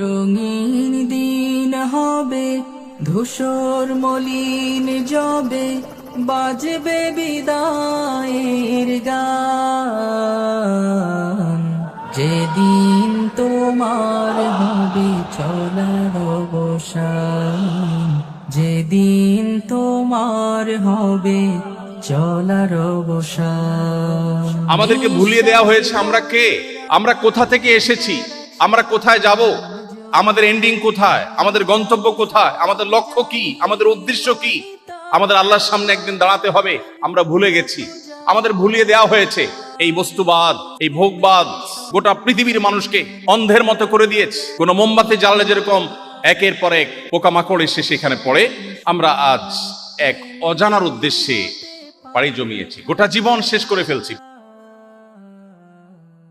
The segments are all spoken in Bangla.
রঙিন দিন হবে, ধূসর মলিন জবে, বাজবে বিদায়ের গান। যেদিন তোমার হবে চলার অবসান, যেদিন তোমার হবে চলার অবসান। আমাদেরকে ভুলিয়ে দেওয়া হয়েছে, আমরা কে? আমরা কোথা থেকে এসেছি? আমরা কোথায় যাব? আমাদের এন্ডিং কোথায়? আমাদের গন্তব্য কোথায়? আমাদের লক্ষ্য কি? আমাদের উদ্দেশ্য কি? আমাদের আল্লাহর সামনে একদিন দাঁড়াতে হবে। আমরা ভুলে গেছি। আমাদের ভুলিয়ে দেওয়া হয়েছে। এই বস্তুবাদ, এই ভোগবাদ গোটা পৃথিবীর মানুষকে অন্ধের মতো করে দিয়েছে। কোনো মোমবাতি জ্বালালে যেরকম একের পর এক পোকামাকড় এসে সেখানে পড়ে, আমরা আজ এক অজানার উদ্দেশ্যে পাড়ি জমিয়েছি। গোটা জীবন শেষ করে ফেলছি।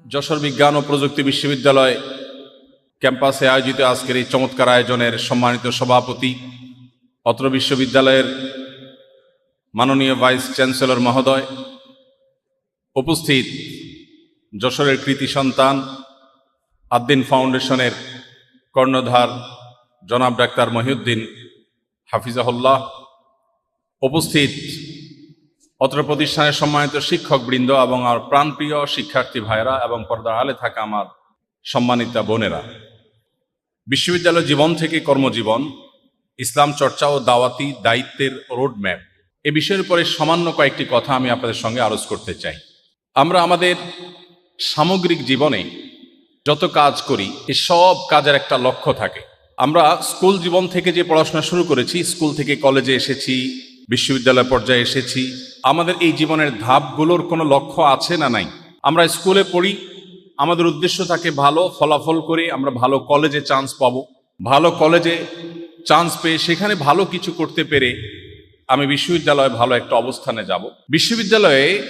যশোর বিজ্ঞান ও প্রযুক্তি বিশ্ববিদ্যালয় ক্যাম্পাসে আয়োজিত আজকের এই চমৎকার আয়োজনের সম্মানিত সভাপতি, অত্র বিশ্ববিদ্যালয়ের মাননীয় ভাইস চ্যান্সেলর মহোদয়, উপস্থিত যশোরের কৃতি সন্তান, আদ্দিন ফাউন্ডেশনের কর্ণধার জনাব ডাক্তার মহিউদ্দিন হাফিজাহুল্লাহ, উপস্থিত অত্র প্রতিষ্ঠানের সম্মানিত শিক্ষকবৃন্দ এবং আমার প্রাণপ্রিয় শিক্ষার্থী ভাইরা এবং পর্দার আলে থাকা আমার সম্মানিতা বোনেরা। বিশ্ববিদ্যালয় জীবন থেকে কর্মজীবন, ইসলাম চর্চা ও দাওয়াতি দায়িত্বের রোডম্যাপ এ বিষয়ের উপরে সামান্য কয়েকটি কথা আমি আপনাদের সঙ্গে আলোচ করতে চাই। আমরা আমাদের সামগ্রিক জীবনে যত কাজ করি, এ সব কাজের একটা লক্ষ্য থাকে। আমরা স্কুল জীবন থেকে যে পড়াশোনা শুরু করেছি, স্কুল থেকে কলেজে এসেছি, বিশ্ববিদ্যালয় পর্যায়ে এসেছি, আমাদের এই জীবনের ধাপগুলোর কোনো লক্ষ্য আছে না নাই? আমরা স্কুলে পড়ি আমাদের উদ্দেশ্য থাকে ভালো ফলাফল করে আমরা ভালো কলেজে চান্স পাবো। ভালো কলেজে চান্স পেয়ে সেখানে ভালো কিছু করতে পেরে আমি বিশ্ববিদ্যালয়ে ভালো একটা অবস্থানে যাব। বিশ্ববিদ্যালয়ে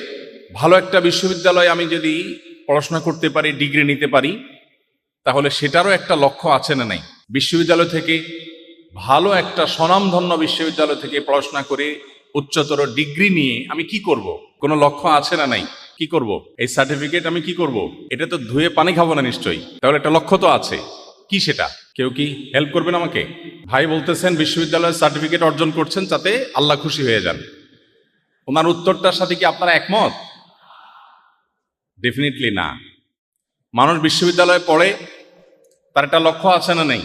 ভালো একটা বিশ্ববিদ্যালয়ে আমি যদি পড়াশোনা করতে পারি ডিগ্রি নিতে পারি, তাহলে সেটারও একটা লক্ষ্য আছে না নাই? বিশ্ববিদ্যালয় থেকে ভালো একটা স্বনামধন্য বিশ্ববিদ্যালয় থেকে পড়াশোনা করে উচ্চতর ডিগ্রি নিয়ে আমি কি করব? কোনো লক্ষ্য আছে না নাই? কি করব? এই সার্টিফিকেট আমি কি করব? এটা তো ধুয়ে পানি খাব না নিশ্চয়ই। তাহলে একটা লক্ষ্য তো আছে। কি সেটা? কেউ কি হেল্প করবেন আমাকে? ভাই বলতেছেন, বিশ্ববিদ্যালয়ের সার্টিফিকেট অর্জন করছেন যাতে আল্লাহ খুশি হয়ে যান। ওনার উত্তরটার সাথে কি আপনারা একমত? ডেফিনেটলি না। মানুষ বিশ্ববিদ্যালয়ে পড়ে, তার একটা লক্ষ্য আছে না নেই?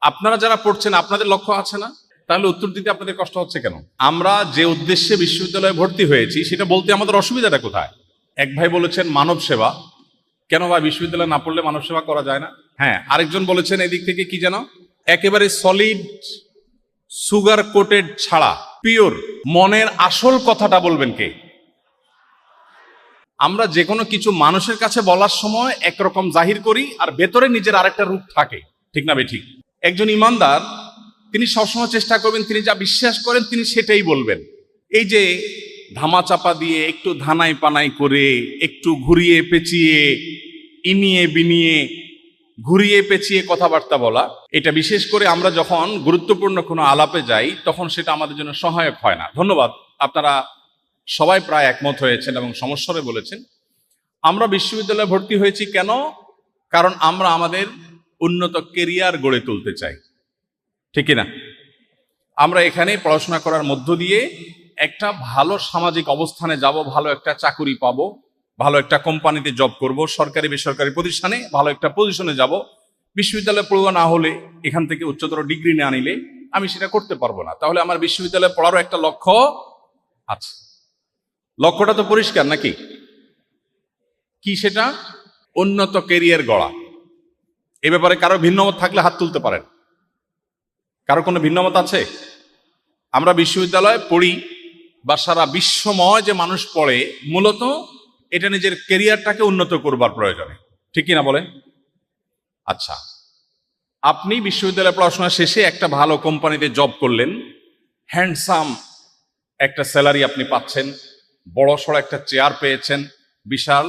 আপনারা যারা পড়ছেন, আপনাদের লক্ষ্য আছে না? তাহলে উত্তর দিতে আপনাদের কষ্ট হচ্ছে কেন? আমরা যে উদ্দেশ্যে বিশ্ববিদ্যালয়ে ভর্তি হয়েছি, সেটা বলতে আমাদের অসুবিধাটা কোথায়? এক ভাই বলেছেন, মানব সেবা। কেন ভাই, বিশ্ববিদ্যালয়ে না পড়লে মানব সেবা করা যায় না? হ্যাঁ আরেকজন বলেছেন, এদিক থেকে কি যেন? একেবারে সলিড সুগার কোটেড ছাড়া পিওর মনের আসল কথাটা বলবেন কে? আমরা যে কোনো কিছু মানুষের কাছে বলার সময় একরকম জাহির করি, আর ভেতরে নিজের আরেকটা রূপ থাকে। ঠিক না ঠিক? একজন ইমানদার তিনি সবসময় চেষ্টা করবেন, তিনি যা বিশ্বাস করেন, তিনি সেটাই বলবেন। এই যে ধামাচাপা দিয়ে একটু ধানাই পানাই করে, একটু ঘুরিয়ে পেঁচিয়ে, ইনিয়ে বিনিয়ে, ঘুরিয়ে পেঁচিয়ে কথাবার্তা বলা, এটা বিশেষ করে আমরা যখন গুরুত্বপূর্ণ কোনো আলাপে যাই, তখন সেটা আমাদের জন্য সহায়ক হয় না। ধন্যবাদ। আপনারা সবাই প্রায় একমত হয়েছেন এবং সমস্যারে বলেছেন। আমরা বিশ্ববিদ্যালয়ে ভর্তি হয়েছি কেন? কারণ আমরা আমাদের উন্নত কেরিয়ার গড়ে তুলতে চাই। ঠিক না আমরা এখানে পড়াশোনা করার মধ্য দিয়ে একটা ভালো সামাজিক অবস্থানে যাব, ভালো একটা চাকুরি পাবো, ভালো একটা কোম্পানিতে জব করব, সরকারি, বেসরকারি প্রতিষ্ঠানে ভালো একটা পজিশনে যাব। বিশ্ববিদ্যালয়ে পড়ুয়া না হলে, এখান থেকে উচ্চতর ডিগ্রি না নিলে আমি সেটা করতে পারব না। তাহলে আমার বিশ্ববিদ্যালয়ে পড়ারও একটা লক্ষ্য আছে। লক্ষ্যটা তো পরিষ্কার নাকি? কি সেটা? উন্নত কেরিয়ার গড়া। এ ব্যাপারে কারও ভিন্নমত থাকলে হাত তুলতে পারেন। কারও কোনো ভিন্নমত আছে? আমরা বিশ্ববিদ্যালয়ে পড়ি বা সারা বিশ্বময় যে মানুষ পড়ে, মূলত এটা নিজের কেরিয়ারটাকে উন্নত করবার প্রয়োজনে। ঠিক কিনা বলেন? আচ্ছা আপনি বিশ্ববিদ্যালয়ে পড়াশোনা শেষে একটা ভালো কোম্পানিতে জব করলেন, হ্যান্ডসাম একটা স্যালারি আপনি পাচ্ছেন, বড় সড়ো একটা চেয়ার পেয়েছেন, বিশাল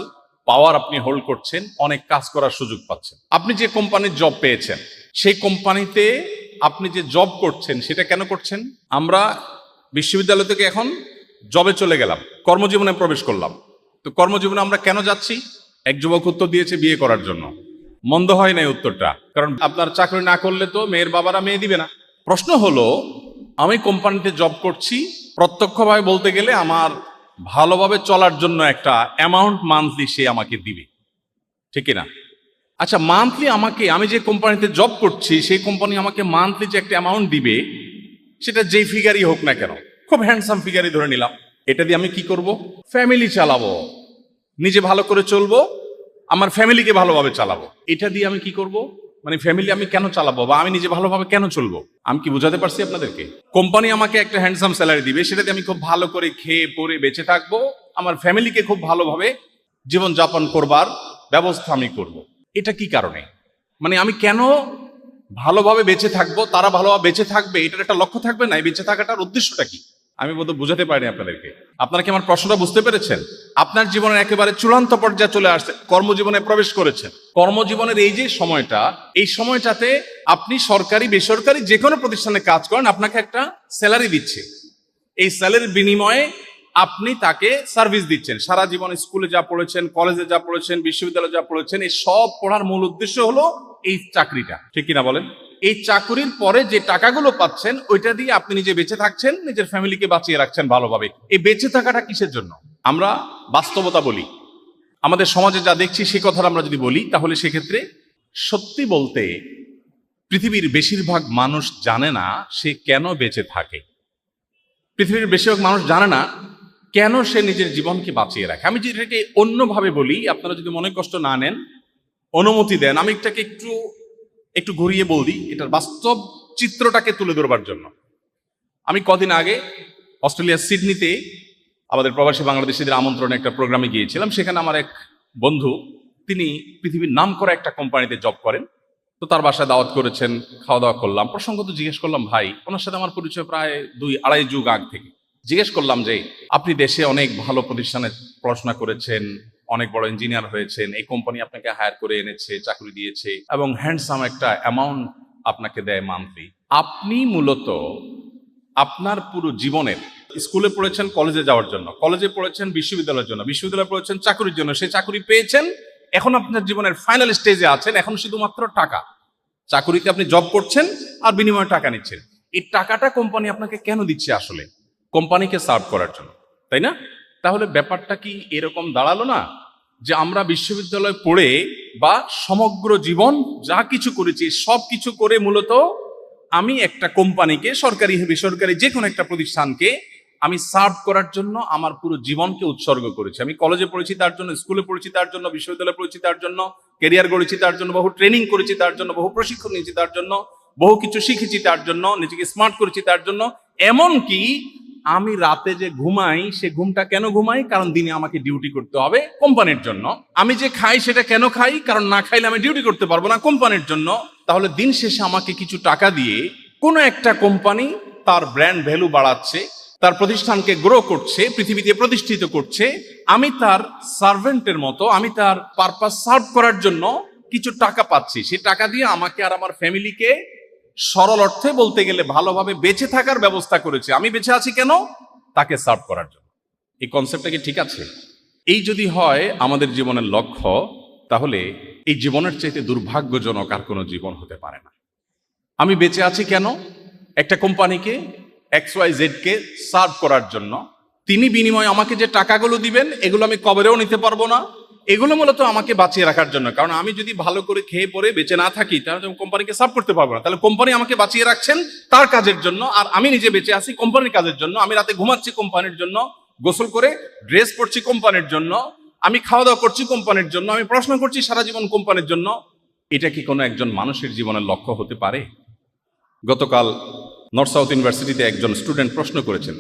পাওয়ার আপনি হোল্ড করছেন, অনেক কাজ করার সুযোগ পাচ্ছেন। আপনি যে কোম্পানির জব পেয়েছেন, সেই কোম্পানিতে আপনি যে জব করছেন, সেটা কেন করছেন? আমরা বিশ্ববিদ্যালয় থেকে এখন জবে চলে গেলাম, কর্মজীবনে প্রবেশ করলাম। তো কর্মজীবনে আমরা কেন যাচ্ছি? এক যুবক উত্তর দিয়েছে বিয়ে করার জন্য। মন্দ হয় নাই উত্তরটা, কারণ আপনার চাকরি না করলে তো মেয়ের বাবারা মেয়ে দিবে না। প্রশ্ন হলো, আমি কোম্পানিতে জব করছি, প্রত্যক্ষভাবে বলতে গেলে আমার ভালোভাবে চলার জন্য একটা অ্যামাউন্ট মান্থলি সে আমাকে দিবে। ঠিক না আচ্ছা মান্থলি আমাকে, আমি যে কোম্পানিতে জব করছি, সেই কোম্পানি আমাকে মান্থলি যে একটা অ্যামাউন্ট দিবে, সেটা যেই ফিগারই হোক না কেন, খুব হ্যান্ডসাম ফিগারই ধরে নিলাম। এটা দিয়ে আমি কি করব? ফ্যামিলি চালাবো। নিজে ভালো করে চলবো, আমার ফ্যামিলিকে ভালোভাবে চালাবো। এটা দিয়ে আমি কি করব? মানে ফ্যামিলি আমি কেন চালাবো বা আমি নিজে ভালোভাবে কেন চলবো? আমি কি বোঝাতে পারছি আপনাদেরকে? কোম্পানি আমাকে একটা হ্যান্ডসাম স্যালারি দিবে, সেটা দিয়ে আমি খুব ভালো করে খেয়ে পরে বেঁচে থাকব। আমার ফ্যামিলিকে খুব ভালোভাবে জীবনযাপন করবার ব্যবস্থা আমি করব। এটা কি কারণে? মানে আমি কেন ভালোভাবে বেঁচে থাকব, তারা ভালোভাবে বেঁচে থাকবে, এটার একটা লক্ষ্য থাকবে না? এই বেঁচে থাকাটার উদ্দেশ্যটা কি? আমি বোধ বুঝাতে পারিনি আপনাদেরকে। আপনারা কি আমার প্রশ্নটা বুঝতে পেরেছেন? আপনার জীবনের একেবারে চূড়ান্ত পর্যায়ে চলে আসছে, কর্মজীবনে প্রবেশ করেছেন। কর্মজীবনের এই যে সময়টা, এই সময়টাতে আপনি সরকারি, বেসরকারি যে কোনো প্রতিষ্ঠানে কাজ করেন, আপনাকে একটা স্যালারি দিচ্ছে। এই স্যালারির বিনিময়ে আপনি তাকে সার্ভিস দিচ্ছেন। সারা জীবন স্কুলে যা পড়েছেন কলেজে যা পড়েছেন, বিশ্ববিদ্যালয়ে যা পড়েছেন, এই সব পড়ার মূল উদ্দেশ্য হলো এই চাকরিটা। ঠিক কিনা বলেন? এই চাকরির পরে যে টাকাগুলো পাচ্ছেন, ওইটা দিয়ে আপনি নিজে বেঁচে থাকছেন, নিজের ফ্যামিলিকে বাঁচিয়ে রাখছেন ভালোভাবে। এই বেঁচে থাকাটা কিসের জন্য? আমরা বাস্তবতা বলি। আমাদের সমাজে যা দেখছি, সে কথাটা আমরা যদি বলি, তাহলে সেক্ষেত্রে সত্যি বলতে পৃথিবীর বেশিরভাগ মানুষ জানে না সে কেন বেঁচে থাকে। পৃথিবীর বেশিরভাগ মানুষ জানে না কেন সে নিজের জীবনকে বাঁচিয়ে রাখে? আমি যেটাকে অন্যভাবে বলি, আপনারা যদি মনে কষ্ট না নেন, অনুমতি দেন, আমি এটাকে একটু একটু ঘুরিয়ে বলি এটার বাস্তব চিত্রটাকে তুলে ধরবার জন্য। আমি কদিন আগে অস্ট্রেলিয়ার সিডনিতে আমাদের প্রবাসী বাংলাদেশিদের আমন্ত্রণে একটা প্রোগ্রামে গিয়েছিলাম। সেখানে আমার এক বন্ধু, তিনি পৃথিবীর নাম করা একটা কোম্পানিতে জব করেন। তো তার বাসায় দাওয়াত করেছেন, খাওয়া দাওয়া করলাম। প্রসঙ্গত জিজ্ঞেস করলাম, ভাই, ওনার সাথে আমার পরিচয় প্রায় দুই, আড়াই যুগ আগ থেকে। জিজ্ঞেস করলাম যে, আপনি দেশে অনেক ভালো প্রতিষ্ঠানে পড়াশোনা করেছেন, অনেক বড় ইঞ্জিনিয়ার হয়েছেন, এই কোম্পানি আপনাকে হায়ার করে এনেছে, চাকরি দিয়েছে এবং হ্যান্ডসাম একটা অ্যামাউন্ট আপনাকে দেয় মান্থলি আপনি মূলত আপনার পুরো জীবনের স্কুলে পড়েছেন কলেজে যাওয়ার জন্য। কলেজে পড়েছেন, বিশ্ববিদ্যালয়ের জন্য। বিশ্ববিদ্যালয়ে পড়েছেন, চাকরির জন্য। সেই চাকরি পেয়েছেন, এখন আপনার জীবনের ফাইনাল স্টেজে আছেন, এখন শুধুমাত্র টাকা। চাকরিতে আপনি জব করছেন আর বিনিময়ে টাকা নিচ্ছেন। এই টাকাটা কোম্পানি আপনাকে কেন দিচ্ছে আসলে? কোম্পানিকে সার্ভ করার জন্য, তাই না? তাহলে ব্যাপারটা কি এরকম দাঁড়াল না যে আমরা বিশ্ববিদ্যালয়ে পড়ে বা সমগ্র জীবন যা কিছু করেছি, সব কিছু করে মূলত আমি একটা কোম্পানিকে, সরকারি, বেসরকারি যে কোনো একটা প্রতিষ্ঠানকে আমি সার্ভ করার জন্য আমার পুরো জীবনকে উৎসর্গ করেছি। আমি কলেজে পড়েছি তার জন্য, স্কুলে পড়েছি তার জন্য, বিশ্ববিদ্যালয়ে পড়েছি তার জন্য, কেরিয়ার গড়েছি তার জন্য, বহু ট্রেনিং করেছি তার জন্য, বহু প্রশিক্ষণ নিয়েছি তার জন্য, বহু কিছু শিখেছি তার জন্য, নিজেকে স্মার্ট করেছি তার জন্য এমন কি আমি রাতে যে ঘুমাই, সে ঘুমটা কেন ঘুমাই? কারণ দিনে আমাকে ডিউটি করতে হবে কোম্পানির জন্য। আমি যে খাই, সেটা কেন খাই? কারণ না খাইলে আমি ডিউটি করতে পারব না কোম্পানির জন্য। তাহলে দিন শেষে আমাকে কিছু টাকা দিয়ে কোনো একটা কোম্পানি তার ব্র্যান্ড ভ্যালু বাড়াচ্ছে, তার প্রতিষ্ঠানকে গ্রো করছে, পৃথিবীতে প্রতিষ্ঠিত করছে। আমি তার সার্ভেন্টের মতো, আমি তার পারপাস সার্ভ করার জন্য কিছু টাকা পাচ্ছি। সেই টাকা দিয়ে আমাকে আর আমার ফ্যামিলিকে সরল অর্থে বলতে গেলে ভালোভাবে বেঁচে থাকার ব্যবস্থা করেছে। আমি বেঁচে আছি কেন? তাকে সার্ভ করার জন্য। এই কনসেপ্টটা কি ঠিক আছে? এই যদি হয় আমাদের জীবনের লক্ষ্য, তাহলে এই জীবনের চাইতে দুর্ভাগ্যজনক আর কোনো জীবন হতে পারে না। আমি বেঁচে আছি কেন? একটা কোম্পানিকে এক্স ওয়াই জেডকে সার্ভ করার জন্য। তিনি বিনিময়ে আমাকে যে টাকাগুলো দিবেন, এগুলো আমি কবরেও নিতে পারব না। এগুলো মূলত আমাকে বাঁচিয়ে রাখার জন্য। কারণ আমি যদি ভালো করে খেয়ে পরে বেঁচে না থাকি, তাহলে কোম্পানিকে সার্ভ করতে পারব না। তাহলে কোম্পানি আমাকে বাঁচিয়ে রাখছেন তার কাজের জন্য, আর আমি নিজে বেঁচে আছি কোম্পানির কাজের জন্য। আমি রাতে ঘুমাচ্ছি কোম্পানির জন্য, গোসল করে ড্রেস পরছি কোম্পানির জন্য, আমি খাওয়া দাওয়া করছি কোম্পানির জন্য, আমি পড়াশোনা করছি সারা জীবন কোম্পানির জন্য। এটা কি কোনো একজন মানুষের জীবনের লক্ষ্য হতে পারে? গতকাল নর্থ সাউথ ইউনিভার্সিটিতে একজন স্টুডেন্ট প্রশ্ন করেছেন।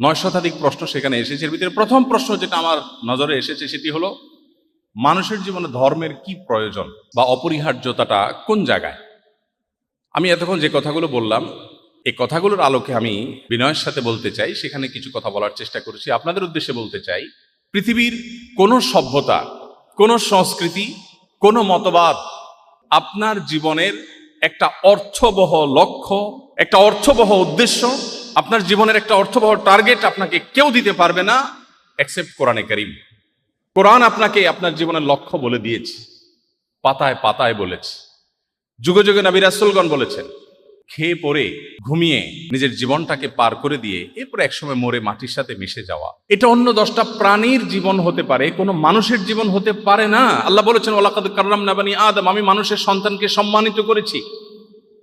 নয় শতাধিক প্রশ্ন সেখানে এসেছে। এর ভিতরে প্রথম প্রশ্ন যেটা আমার নজরে এসেছে সেটি হলো মানুষের জীবনে ধর্মের কি প্রয়োজন বা অপরিহার্যতাটা কোন জায়গায়? আমি এতক্ষণ যে কথাগুলো বললাম এই কথাগুলোর আলোকে আমি বিনয়ের সাথে বলতে চাই, সেখানে কিছু কথা বলার চেষ্টা করেছি। আপনাদের উদ্দেশ্যে বলতে চাই, পৃথিবীর কোনো সভ্যতা, কোনো সংস্কৃতি, কোনো মতবাদ আপনার জীবনের একটা অর্থবহ লক্ষ্য, একটা অর্থবহ উদ্দেশ্য, আপনার জীবনের একটা অর্থবহ টার্গেট আপনাকে কেউ দিতে পারবে না অ্যাকসেপ্ট কোরআনে করিম। কোরআন আপনাকে আপনার জীবনের লক্ষ্য বলে দিয়েছে, পাতায় পাতায় বলেছে। যুগে যুগে নবী রাসুলগণ বলেছেন, খেয়ে পরে ঘুমিয়ে নিজের জীবনটাকে পার করে দিয়ে এরপর একসময় মরে মাটির সাথে মিশে যাওয়া। এটা অন্য দশটা প্রাণীর জীবন হতে পারে, কোনো মানুষের জীবন হতে পারে না। আল্লাহ বলেছেন ওলাকাদ কার্লাম নাবানি আদম, আমি মানুষের সন্তানকে সম্মানিত করেছি।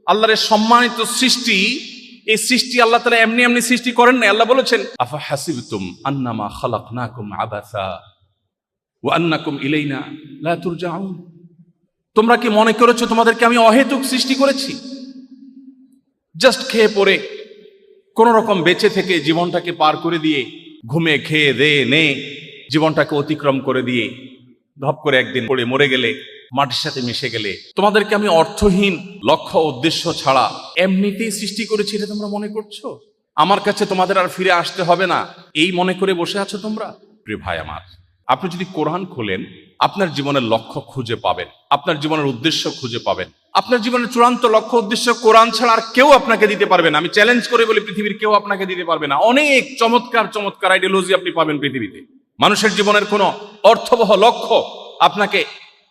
আল্লাহর এই সম্মানিত সৃষ্টি, এই সৃষ্টি আল্লাহ তালা এমনি এমনি সৃষ্টি করেন না আল্লাহ বলেছেন আফা হাসিবতুম আন্নামা খালাকনাকুম আবাসা। ও আন্নাকুম ইলাইনা তোমরা কি মনে করেছ তোমাদেরকে আমি অহেতুক সৃষ্টি করেছি? জাস্ট খেয়ে পরে কোন রকম বেঁচে থেকে জীবনটাকে পার করে দিয়ে, ঘুমে খেয়ে দে নে, জীবনটাকে অতিক্রম করে দিয়ে, ধপ করে একদিন পড়ে মরে গেলে, মাটির সাথে মিশে গেলে। তোমাদেরকে আমি অর্থহীন লক্ষ্য উদ্দেশ্য ছাড়া এমনিতেই সৃষ্টি করেছি, এটা তোমরা মনে করছ? আমার কাছে তোমাদের আর ফিরে আসতে হবে না। এই মনে করে বসে আছো তোমরা? প্রিয় ভাই আমার আপনি যদি কোরআন খোলেন, আপনার জীবনের লক্ষ্য খুঁজে পাবেন, আপনার জীবনের উদ্দেশ্য খুঁজে পাবেন। আপনার জীবনের চূড়ান্ত লক্ষ্য, উদ্দেশ্য কোরআন ছাড়া আর কেউ আপনাকে দিতে পারবে না। আমি চ্যালেঞ্জ করে বলি, পৃথিবীর কেউ আপনাকে দিতে পারবে না। অনেক চমৎকার চমৎকার আইডিওলজি আপনি পাবেন পৃথিবীতে। মানুষের জীবনের কোনো অর্থবহ লক্ষ্য আপনাকে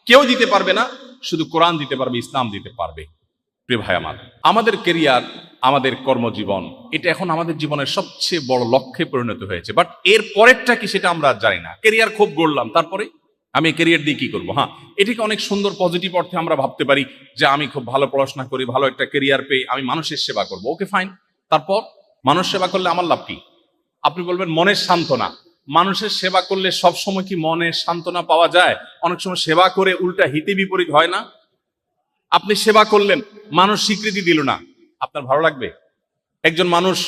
কেউ দিতে পারবে না, শুধু কোরআন দিতে পারবে, ইসলাম দিতে পারবে। প্রিয় ভাই আমার, আমাদের কেরিয়ার আমাদের কর্মজীবন, এটা এখন আমাদের জীবনের সবচেয়ে বড় লক্ষ্যে পরিণত হয়েছে। বাট এর পরেরটা কি সেটা আমরা জানি না। কেরিয়ার খুব গড়লাম, তারপরে? আমি কেরিয়ার দিয়ে কি করব হ্যাঁ? এটিকে অনেক সুন্দর পজিটিভ অর্থে আমরা ভাবতে পারি যে আমি খুব ভালো পড়াশোনা করি, ভালো একটা কেরিয়ার পেয়ে আমি মানুষের সেবা করব। ওকে ফাইন তারপর? মানুষ সেবা করলে আমার লাভ কি? আপনি বলবেন, মনের সান্ত্বনা। মানুষের সেবা করলে সব সময় কি মনের সান্ত্বনা পাওয়া যায়? অনেক সময় সেবা করে উল্টা হিতে বিপরীত হয় না? আপনি সেবা করলেন, মানুষ স্বীকৃতি দিল না। আপনার ভালো লাগবে? একজন মানুষ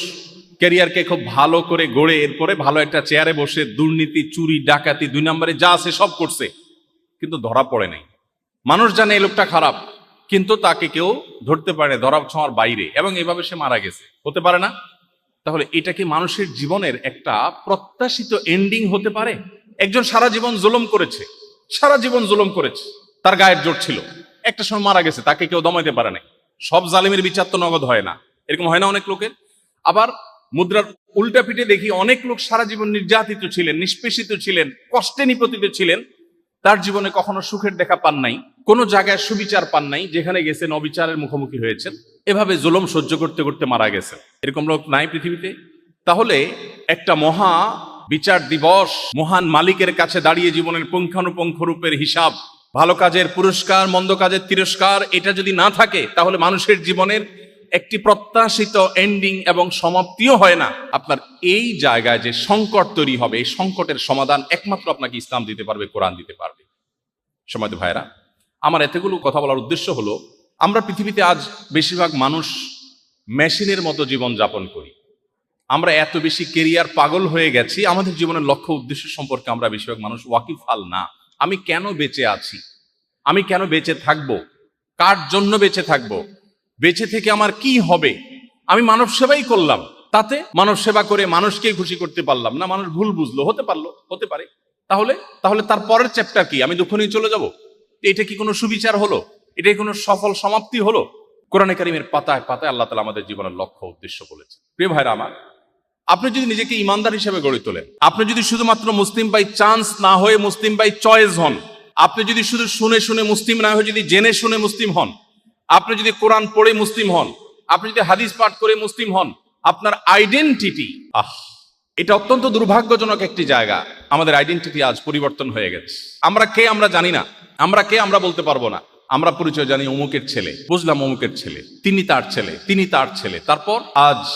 ক্যারিয়ারকে খুব ভালো করে গড়ে, এরপরে ভালো একটা চেয়ারে বসে দুর্নীতি, চুরি, ডাকাতি, দুই নম্বরে যা আছে সব করছে, কিন্তু ধরা পড়ে নাই। মানুষ জানে এই লোকটা খারাপ, কিন্তু তাকে কেউ ধরতে পারে ধরা ছোঁয়ার বাইরে, এবং এভাবে সে মারা গেছে। হতে পারে না? তাহলে এটা কি মানুষের জীবনের একটা প্রত্যাশিত এন্ডিং হতে পারে? একজন সারা জীবন জুলুম করেছে, সারা জীবন জুলুম করেছে, তার গায়ের জোর ছিল। একটা সময় মারা গেছে, তাকে কেউ দমাইতে পারে নাই। সব জালিমের বিচার তো নগদ হয় না। এরকম হয় না অনেক লোকের? আবার মুদ্রার উল্টা পিঠে দেখি অনেক লোক সারা জীবন নির্যাতিত ছিলেন, নিষ্পেষিত ছিলেন, কষ্টে নিপতিত ছিলেন। তার জীবনে কখনো সুখের দেখা পান নাই, কোনো জায়গায় সুবিচার পান নাই, যেখানে গেছেন অবিচারের মুখোমুখি হয়েছেন। এভাবে জুলুম সহ্য করতে করতে মারা গেছেন। এরকম লোক নাই পৃথিবীতে? তাহলে একটা মহা বিচার দিবস, মহান মালিকের কাছে দাঁড়িয়ে জীবনের পুঙ্খানুপুঙ্খ রূপের হিসাব ভালো কাজের পুরস্কার, মন্দ কাজের তিরস্কার, এটা যদি না থাকে, তাহলে মানুষের জীবনের একটি প্রত্যাশিত এন্ডিং এবং সমাপ্তিও হয় না। আপনার এই জায়গায় যে সংকট তৈরি হবে, এই সংকটের সমাধান একমাত্র আপনাকে ইসলাম দিতে পারবে, কোরআন দিতে পারবে। সমাজ ভাইরা আমার এতগুলো কথা বলার উদ্দেশ্য হলো, আমরা পৃথিবীতে আজ বেশিরভাগ মানুষ মেশিনের মতো জীবন যাপন করি। আমরা এত বেশি কেরিয়ার পাগল হয়ে গেছি, আমাদের জীবনের লক্ষ্য উদ্দেশ্য সম্পর্কে আমরা বেশিরভাগ মানুষ ওয়াকিফাল না। আমি কেন বেঁচে আছি? আমি কেন বেঁচে থাকব? কার জন্য বেঁচে থাকব? বেঁচে থেকে আমার কি হবে? আমি মানব সেবাই করলাম। তাতে মানব সেবা করে মানুষকে খুশি করতে পারলাম না? মানুষ ভুল বুঝলো, হতে পারল, হতে পারে। তাহলে তাহলে তার পরের চ্যাপ্টার কি? আমি দুঃখ নিয়ে চলে যাব? এটা কি কোনো সুবিচার হলো? এটা কি কোনো সফল সমাপ্তি হলো? কোরআনে কারিমের পাতায় পাতায় আল্লাহ তালা আমাদের জীবনের লক্ষ্য, উদ্দেশ্য বলেছে প্রিয় ভাইরা আমার আপনি যদি নিজেকে ইমানদার হিসেবে গড়ে তোলেন, আপনি যদি শুধুমাত্র মুসলিম বাই চান্স না হয়ে মুসলিম বাই চয়েস হন, আপনি যদি শুধু শুনে শুনে মুসলিম না হয়ে যদি জেনে শুনে মুসলিম হন, আপনি যদি কোরআন পড়ে মুসলিম হন, আপনি যদি হাদিস পাঠ করে মুসলিম হন, আপনার আইডেন্টিটি আহ, এটা অত্যন্ত দুর্ভাগ্যজনক একটি জায়গা। আমাদের আইডেন্টিটি আজ পরিবর্তন হয়ে গেছে। আমরা কে আমরা জানি না। আমরা কে আমরা বলতে পারব না। আমরা পরিচয় জানি অমুকের ছেলে। বুঝলাম অমুকের ছেলে। তিনি তার ছেলে। তিনি তার ছেলে। তারপর আজ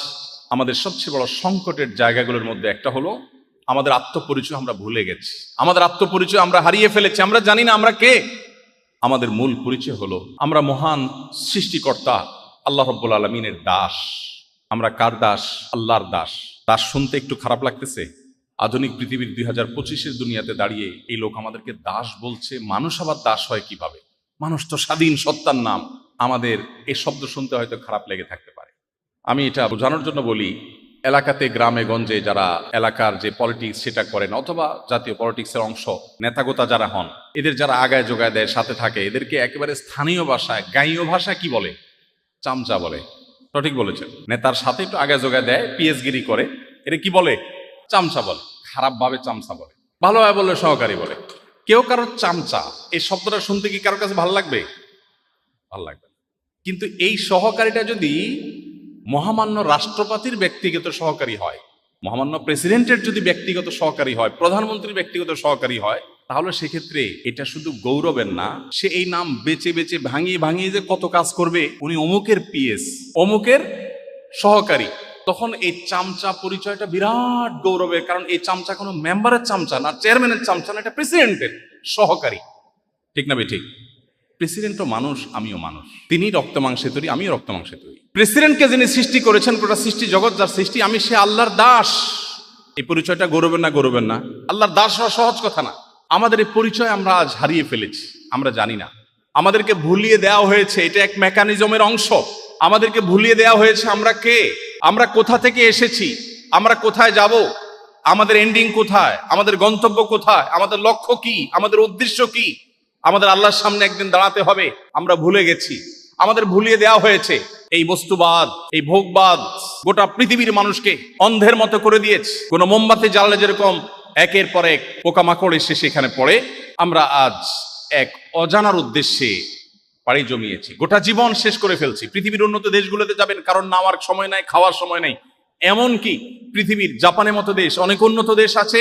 আমাদের সবচেয়ে বড় সংকটের জায়গাগুলোর মধ্যে একটা হলো, আমাদের আত্মপরিচয় আমরা ভুলে গেছি। আমাদের আত্মপরিচয় আমরা হারিয়ে ফেলেছি, আমরা জানি না আমরা কে। আমাদের মূল পরিচয় হলো, আমরা মহান সৃষ্টিকর্তা, আল্লাহ রব্বুল আলমিনের দাস। আমরা কার দাস? আল্লাহর দাস। দাস শুনতে একটু খারাপ লাগতেছে। আধুনিক পৃথিবীর দুই হাজার পঁচিশের দুনিয়াতে দাঁড়িয়ে এই লোক আমাদেরকে দাস বলছে, মানুষ আবার দাস হয় কীভাবে? মানুষ তো স্বাধীন সত্তার নাম। আমাদের এই শব্দ শুনতে হয়তো খারাপ লেগে থাকতে পারে। আমি এটা বোঝানোর জন্য বলি, এলাকাতে, গ্রামে, গঞ্জে যারা এলাকার যে পলিটিক্স সেটা করেন অথবা জাতীয় পলিটিক্সের অংশ, নেতাগোতা যারা হন, এদের যারা আগায় যোগায় দেয়, সাথে থাকে, এদেরকে একেবারে স্থানীয় ভাষায়, গাইয় ভাষা কি বলে? চামচা বলে। সঠিক বলেছেন। নেতার সাথে একটু আগায় যোগায় দেয়, পিএসগিরি করে এটা কি বলে? চামচা বলে খারাপ ভাবে চামচা বলে, ভালোভাবে বললে সহকারী বলে। কেউ কারোর চামচা, এই শব্দটা শুনতে কি কারোর কাছে ভালো লাগবে? ভালো লাগবে। কিন্তু এই সহকারীটা যদি মহামান্য রাষ্ট্রপতির ব্যক্তিগত সহকারী হয়। মহামান্য প্রেসিডেন্টের যদি ব্যক্তিগত সহকারী হয়, প্রধানমন্ত্রীর ব্যক্তিগত সহকারী হয়, তাহলে সেক্ষেত্রে এটা শুধু গৌরবের না, সে এই নাম বেচে বেচে ভাঙিয়ে ভাঙিয়ে যে কত কাজ করবে, উনি অমুকের পিএস, অমুকের সহকারী। তখন এই চামচা পরিচয়টা বিরাট গৌরবের, কারণ এই চামচা কোনো মেম্বারের চামচা না, চেয়ারম্যানের চামচা না, এটা প্রেসিডেন্টের সহকারী। ঠিক না বে ঠিক? প্রেসিডেন্টও মানুষ আমিও মানুষ। তিনি রক্ত মাংসে তৈরি আমিও রক্ত মাংসে তৈরি প্রেসিডেন্টকে যিনি সৃষ্টি করেছেন গোটা সৃষ্টি জগৎ যার সৃষ্টি আমি সে আল্লাহর দাস। এই পরিচয়টা গৌরবের না গৌরবের না? আল্লাহর দাস হওয়া সহজ কথা না। আমাদের এই পরিচয় আমরা আজ হারিয়ে ফেলেছি আমরা জানি না। আমাদেরকে ভুলিয়ে দেওয়া হয়েছে এটা এক মেকানিজমের অংশ। আমাদেরকে ভুলিয়ে দেওয়া হয়েছে আমরা কে? আমরা কোথা থেকে এসেছি? আমরা কোথায় যাব? আমাদের এন্ডিং কোথায়? আমাদের গন্তব্য কোথায়? আমাদের লক্ষ্য কি? আমাদের উদ্দেশ্য কি? আমাদের আল্লাহর সামনে একদিন দাঁড়াতে হবে, আমরা ভুলে গেছি। আমাদের ভুলিয়ে দেওয়া হয়েছে। এই বস্তুবাদ, এই ভোগবাদ গোটা পৃথিবীর মানুষকে অন্ধের মতো করে দিয়েছে। কোন মোমবাতি জ্বালালে যেরকম একের পর এক পোকামাকড় এসে সেখানে পড়ে, আমরা আজ এক অজানার উদ্দেশ্যে পাড়ি জমিয়েছি। গোটা জীবন শেষ করে ফেলছি। পৃথিবীর উন্নত দেশগুলোতে যাবেন, কারণ নামার সময় নাই, খাওয়ার সময় নাই। এমনকি পৃথিবীর জাপানের মতো দেশ, অনেক উন্নত দেশ আছে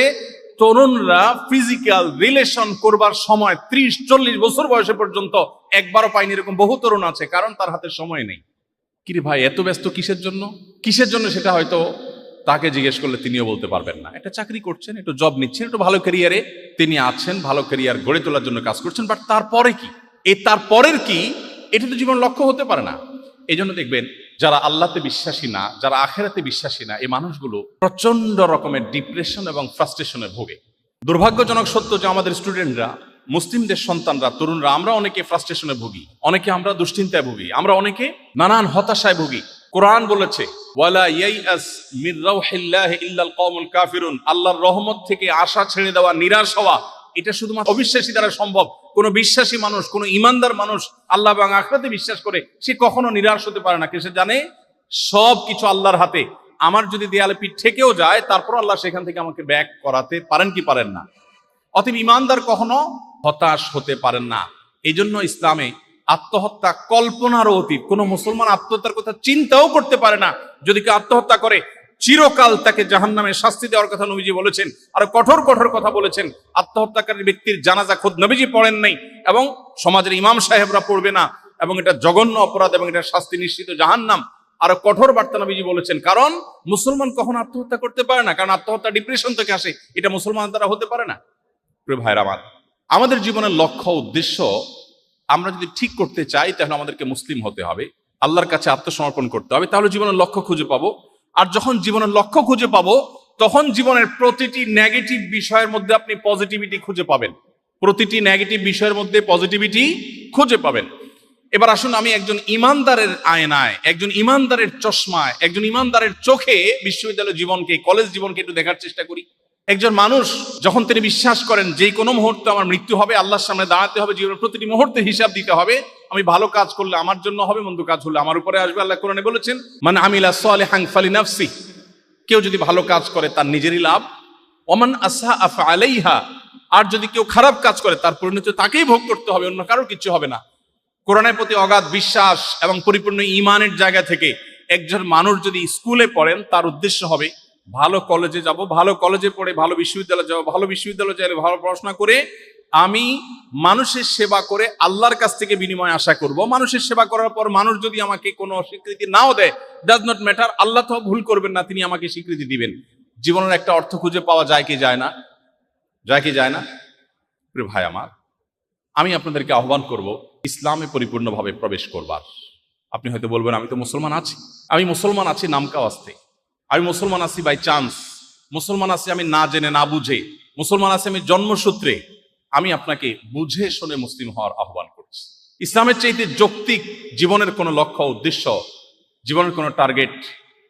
তরুণরা ফিজিক্যাল রিলেশন করবার সময় ত্রিশ, চল্লিশ বছর বয়সে পর্যন্ত একবারও পায়নি এরকম বহু তরুণ আছে, কারণ তার হাতে সময় নেই। কিরে ভাই, এত ব্যস্ত কিসের জন্য? কিসের জন্য সেটা হয়তো তাকে জিজ্ঞেস করলে তিনিও বলতে পারবেন না। একটা চাকরি করছেন, একটু জব নিচ্ছেন, একটু ভালো ক্যারিয়ারে তিনি আছেন, ভালো ক্যারিয়ার গড়ে তোলার জন্য কাজ করছেন বাট তারপরে কি? এই তারপরের কি? এটা তো জীবন লক্ষ্য হতে পারে না। এই জন্য দেখবেন যারা আল্লাহতে বিশ্বাসী না, যারা আখেরাতে বিশ্বাসী না, এই মানুষগুলো প্রচণ্ড রকমের ডিপ্রেশন এবং ফ্রাস্ট্রেশনে ভোগে। দুর্ভাগ্যজনক সত্য যে আমাদের স্টুডেন্টরা মুসলিমদের সন্তানরা, তরুণরা, আমরা অনেকে ফ্রাস্ট্রেশনে ভুগি, অনেকে আমরা দুশ্চিন্তায় ভুগি, আমরা অনেকে নানান হতাশায় ভুগি। কোরআন বলেছে আল্লাহর রহমত থেকে আশা ছেড়ে দেওয়া নিরাশ হওয়া, এটা শুধুমাত্র অবিশ্বাসী দ্বারা সম্ভব। কোন বিশ্বাসী মানুষ, কোন ইমানদার মানুষ আল্লাহ এবং আখরাতে বিশ্বাস করে, সে কখনো নিরাশ হতে পারে না। সে জানে? সব কিছু আল্লাহর হাতে। আমার যদি দেয়ালে পিঠ থেকেও যায়, তারপর আল্লাহ সেখান থেকে আমাকে ব্যাক করাতে পারেন কি পারেন না? অতএব ইমানদার কখনো হতাশ হতে পারেন না। এই জন্য ইসলামে আত্মহত্যা কল্পনারও অতীত। কোন মুসলমান আত্মহত্যার কথা চিন্তাও করতে পারে না। যদি কেউ আত্মহত্যা করে চিরকাল তাকে জাহান নামে শাস্তি দেওয়ার কথা নবীজি বলেছেন আর কঠোর কঠোর কথা বলেছেন। আত্মহত্যাকারী ব্যক্তির জানাজা খোদ নবীজি পড়েন নাই এবং সমাজের ইমাম সাহেবরা পড়বে না এবং এটা জঘন্য অপরাধ এবং এটা শাস্তি নিশ্চিত জাহান্নাম। আরও কঠোর বার্তা নবীজি বলেছেন, কারণ মুসলমান কখন আত্মহত্যা করতে পারে না, কারণ আত্মহত্যা ডিপ্রেশন থেকে আসে, এটা মুসলমান দ্বারা হতে পারে না। প্রিয় ভাইরা আমার, আমাদের জীবনের লক্ষ্য উদ্দেশ্য আমরা যদি ঠিক করতে চাই, তাহলে আমাদেরকে মুসলিম হতে হবে। আল্লাহর কাছে আত্মসমর্পণ করতে হবে, তাহলে জীবনের লক্ষ্য খুঁজে পাবো। আর যখন জীবনের লক্ষ্য খুঁজে পাবো, তখন জীবনের প্রতিটি নেগেটিভ বিষয়ের মধ্যে আপনি পজিটিভিটি খুঁজে পাবেন। প্রতিটি নেগেটিভ বিষয়ের মধ্যে পজিটিভিটি খুঁজে পাবেন। এবার আসুন আমি একজন ইমানদারের আয়নায়, একজন ইমানদারের চশমায়, একজন ইমানদারের চোখে বিশ্ববিদ্যালয় জীবনকে কলেজ জীবনকে একটু দেখার চেষ্টা করি। একজন মানুষ, যখন তিনি বিশ্বাস করেন যে কোনো মুহূর্তে আমার মৃত্যু হবে, আল্লাহর সামনে দাঁড়াতে হবে, জীবনের প্রতিটি মুহূর্তে হিসাব দিতে হবে আমি ভালো কাজ করলে আমার জন্য হবে, মন্দ কাজ হলে আমার উপরে আসবে, আল্লাহ কোরআনে বলেছেন মানে আমিলা সালেহান ফালি নাফসি কেউ যদি ভালো কাজ করে তার নিজেরই লাভ, ওমান আসা আফা আলাইহা আর যদি কেউ খারাপ কাজ করে তার পরিণতি তাকেই ভোগ করতে হবে, অন্য কারোর কিছু হবে না। কোরআনের প্রতি অগাধ বিশ্বাস এবং পরিপূর্ণ ইমানের জায়গা থেকে একজন মানুষ যদি স্কুলে পড়েন, তার উদ্দেশ্য হবে ভালো কলেজে যাব, ভালো কলেজে পড়ে ভালো বিশ্ববিদ্যালয়ে যাব, ভালো বিশ্ববিদ্যালয়ে যাবে ভালো পড়াশোনা করে আমি মানুষের সেবা করে আল্লাহর কাছ থেকে বিনিময় আশা করব। মানুষের সেবা করার পর মানুষ যদি আমাকে কোনো স্বীকৃতি নাও দেয় ডাজ নট ম্যাটার আল্লাহ তো ভুল করবেন না, তিনি আমাকে স্বীকৃতি দিবেন। জীবনের একটা অর্থ খুঁজে পাওয়া যায় কি যায় না? যায় কি যায় না? ভাই আমার, আমি আপনাদেরকে আহ্বান করব, ইসলামে পরিপূর্ণভাবে প্রবেশ করবার। আপনি হয়তো বলবেন, আমি তো মুসলমান আছি। আমি মুসলমান আছি নামকা আসতে আমি মুসলমান আছি বাই চান্স মুসলমান আছি আমি না জেনে, না বুঝে। মুসলমান আছি আমি জন্মসূত্রে। আমি আপনাকে বুঝে শুনে মুসলিম হওয়ার আহ্বান করছি। ইসলামের চাইতে যৌক্তিক জীবনের কোনো লক্ষ্য, উদ্দেশ্য, জীবনের কোনো টার্গেট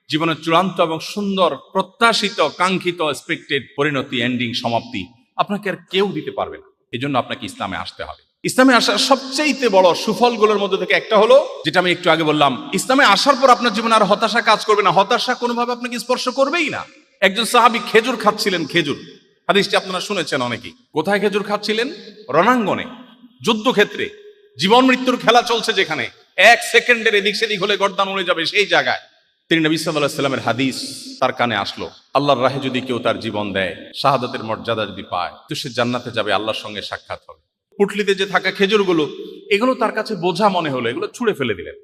জীবনের চূড়ান্ত এবং সুন্দর, প্রত্যাশিত, কাঙ্ক্ষিত এক্সপেক্টেড পরিণতি এন্ডিং সমাপ্তি আপনাকে আর কেউ দিতে পারবে না। এই জন্য আপনাকে ইসলামে আসতে হবে। ইসলামে আসার সবচেয়ে বড় সুফলগুলোর মধ্যে থেকে একটা হলো, যেটা আমি একটু আগে বললাম, ইসলামে আসার পর আপনার জীবনে আর হতাশা কাজ করবে না। হতাশা কোনোভাবে আপনাকে স্পর্শ করবেই না। একজন সাহাবি খেজুর খাচ্ছিলেন, খেজুর। হাদিসটি আপনারা শুনেছেন অনেকেই। কোথায় খেজুর খাচ্ছিলেন? রণাঙ্গনে। যুদ্ধক্ষেত্রে। জীবন মৃত্যুর খেলা চলছে যেখানে। এক সেকেন্ডের এদিক সেদিক হলে গর্দান উড়ে যাবে সেই জায়গায়। তিনি নবী সাল্লাহ হাদিস তার কানে আসলো। আল্লাহর রাহে যদি কেউ তার জীবন দেয়, শাহাদাতের মর্যাদা যদি পায়, তো সে জান্নাতে যাবে, আল্লাহর সঙ্গে সাক্ষাৎ হবে। পুটলিতে যে থাকা খেজুরগুলো, এগুলো তার কাছে বোঝা মনে হলো, এগুলো ছুঁড়ে ফেলে দিলেন।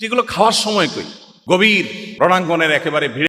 যেগুলো খাওয়ার সময় কই? গভীর রণাঙ্গনের একেবারে ভিড়ে